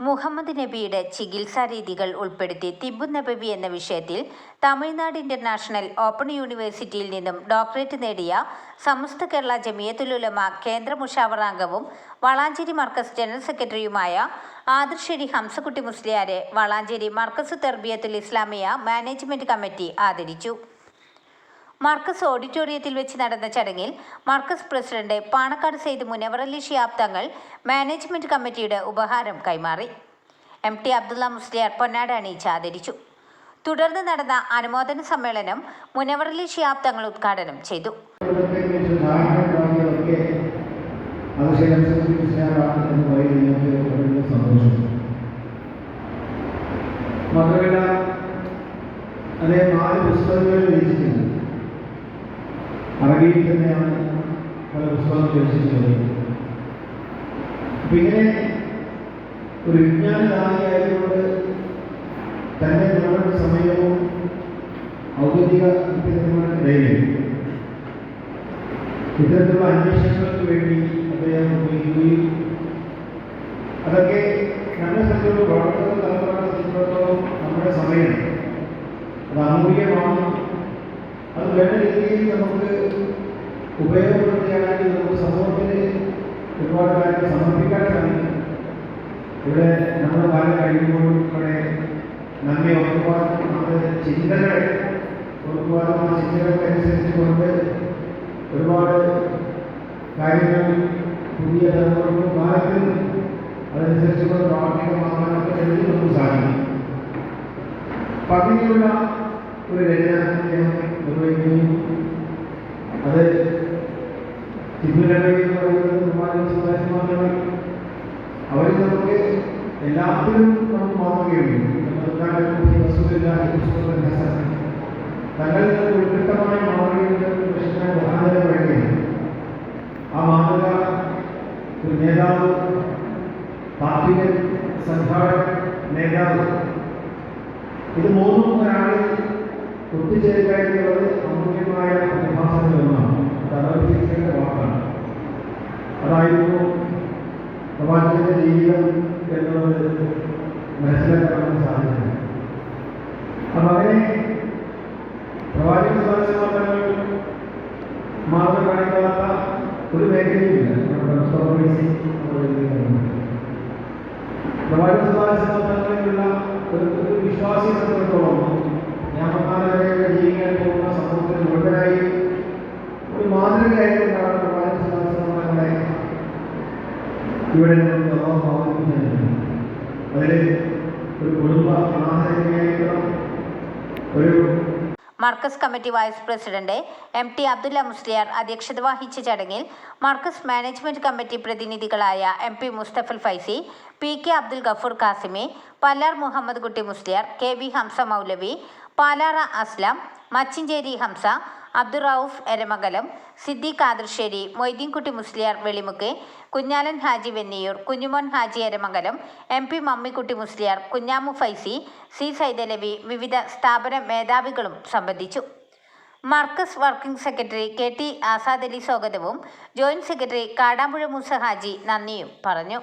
മുഹമ്മദ് നബിയുടെ ചികിത്സാ രീതികൾ ഉൾപ്പെടുത്തി തിബു നബവി എന്ന വിഷയത്തിൽ തമിഴ്നാട് ഇന്റർനാഷണൽ ഓപ്പൺ യൂണിവേഴ്സിറ്റിയിൽ നിന്നും ഡോക്ടറേറ്റ് നേടിയ സമസ്ത കേരള ജമിയത്തുലുലമ കേന്ദ്ര മുഷാവറാംഗവും വളാഞ്ചേരി മർക്കസ് ജനറൽ സെക്രട്ടറിയുമായ ആദർശേരി ഹംസക്കുട്ടി മുസ്ലിയാരെ വളാഞ്ചേരി മർക്കസ് തെർബിയത്തുൽ ഇസ്ലാമിയ മാനേജ്മെന്റ് കമ്മിറ്റി ആദരിച്ചു. മർക്കസ് ഓഡിറ്റോറിയത്തിൽ വെച്ച് നടന്ന ചടങ്ങിൽ മാർക്കസ് പ്രസിഡന്റ് പാണക്കാട് സെയ്ദ് മുനവറലി ഷിയാബ് തങ്ങൾ മാനേജ്മെന്റ് കമ്മിറ്റിയുടെ ഉപഹാരം കൈമാറി. എം ടി അബ്ദുള്ള മുസ്ലിയാർ പൊന്നാട അണിയിച്ച് ആദരിച്ചു. തുടർന്ന് നടന്ന അനുമോദന സമ്മേളനം മുനവറലി ഷിയാബ് തങ്ങൾ ഉദ്ഘാടനം ചെയ്തു. മാത്രമല്ല അദ്ദേഹം നാല് പുസ്തകങ്ങൾ രചിച്ചിട്ടുണ്ട് അറബിയിൽ തന്നെയാണ് പല പുസ്തകങ്ങൾ രചിച്ചിട്ടുള്ളത് പിന്നെ ഒരു വിജ്ഞാനദാനിയായതുകൊണ്ട് തന്നെ നമ്മുടെ സമയവും ഔദ്യോഗിക വിദ്യാർത്ഥികൾക്കിടയിൽ ഇത്തരത്തിലുള്ള അന്വേഷണങ്ങൾക്ക് വേണ്ടി അദ്ദേഹം ഉപയോഗിക്കുകയും അതൊക്കെ നമ്മെ സംബന്ധിച്ചിടത്തോളം വളർത്തുന്ന തലമുറകളെ സംബന്ധിച്ചിടത്തോളം നമ്മുടെ സമയം അത് അമൂല്യമാണ്. അത് വേണ്ട രീതിയിൽ നമുക്ക് ഉപയോഗപ്പെടുത്തുകയാണെങ്കിൽ നമുക്ക് സമൂഹത്തിന് ഒരുപാട് കാര്യങ്ങൾ സമർപ്പിക്കാൻ സാധിക്കും. ഇവിടെ നമ്മുടെ കാലം കഴിയുമ്പോഴും ഇവിടെ നമ്മെ ഓർക്കുവാൻ നമ്മുടെ ചിന്തകളെ ഓർക്കുവാനും ആ ചിന്തകൾക്ക് അനുസരിച്ചുകൊണ്ട് ഒരുപാട് കാര്യങ്ങൾ പുതിയ തലമുറക്കും കാലത്തിൽ അതനുസരിച്ചുകൊണ്ട് പ്രാവർത്തികമാകാനൊക്കെ എഴുതി നമുക്ക് സാധിക്കും. അങ്ങനെയുള്ള ഒരു രചന അദ്ദേഹം നിർവഹിക്കുകയും തിരുവനന്തപുരം എന്ന് പറയുന്നത് നിർമ്മാണ സദാശിവങ്ങൾ അവരിൽ നമുക്ക് എല്ലാത്തിലും നമുക്ക് മാതൃകയുണ്ട് തങ്ങളിൽ നിന്ന് ഉത്കൃഷ്ടമായ മാതൃകയുണ്ട് കൃഷ്ണൻ മഹാനത വേണ്ടിയാണ് ആ മാതൃക ഒരു നേതാവ് പാർട്ടികൻ സംഘാടകൻ നേതാവ് ഇത് മൂന്നും ഒരാളിൽ ഒത്തുചേരുക എന്നുള്ളത് അമൂല്യമായ പ്രതിഭാസങ്ങളൊന്നാണ് അത് അനവധിക്കേണ്ട വാക്കാണ് അതായിരുന്നു പ്രവാചകന്റെ ജീവിതം എന്നുള്ളത് മനസ്സിലാക്കാൻ നമുക്ക് സാധിക്കും അപ്പം അങ്ങനെ പ്രവാചക സദാശിവങ്ങൾ മാതൃക കാണിക്കാത്ത ഒരു മേഖലയുമില്ല നമ്മുടെ സ്വർണ്ണ പ്രവാചക സദാശിവങ്ങളിലുള്ള ഒരു ഇവിടെ നമുക്ക് അവതരിപ്പിച്ചിട്ടുണ്ട് അതിൽ ഒരു കുടുംബ ഒരു Markaz committee vice president M T Abdulla Musliyar അധ്യക്ഷത വഹിച്ച ചടങ്ങിൽ Markaz management committee പ്രതിനിധികളായ M P Musthafal Faizy P K Abdul Gafoor Qasimi Pallar Muhammad Kutty Musliyar K V Hamza Moulavi Palara Aslam Machincheri Hamza Abdurauf Eramangalam Siddique Adasseri Moideenkutty Musliyar Velimukku Kunhalan Haji Venniyur Kunhumon Haji Eramangalam M P Mammikutty Musliyar Kunhamu Faizy C Saithalavi വിവിധ സ്ഥാപന മേധാവികളും സംബന്ധിച്ചു. Markaz working secretary K T Azad Ali സ്വാഗതവും joint secretary Kadampuzha Moosa Haji നന്ദിയും പറഞ്ഞു.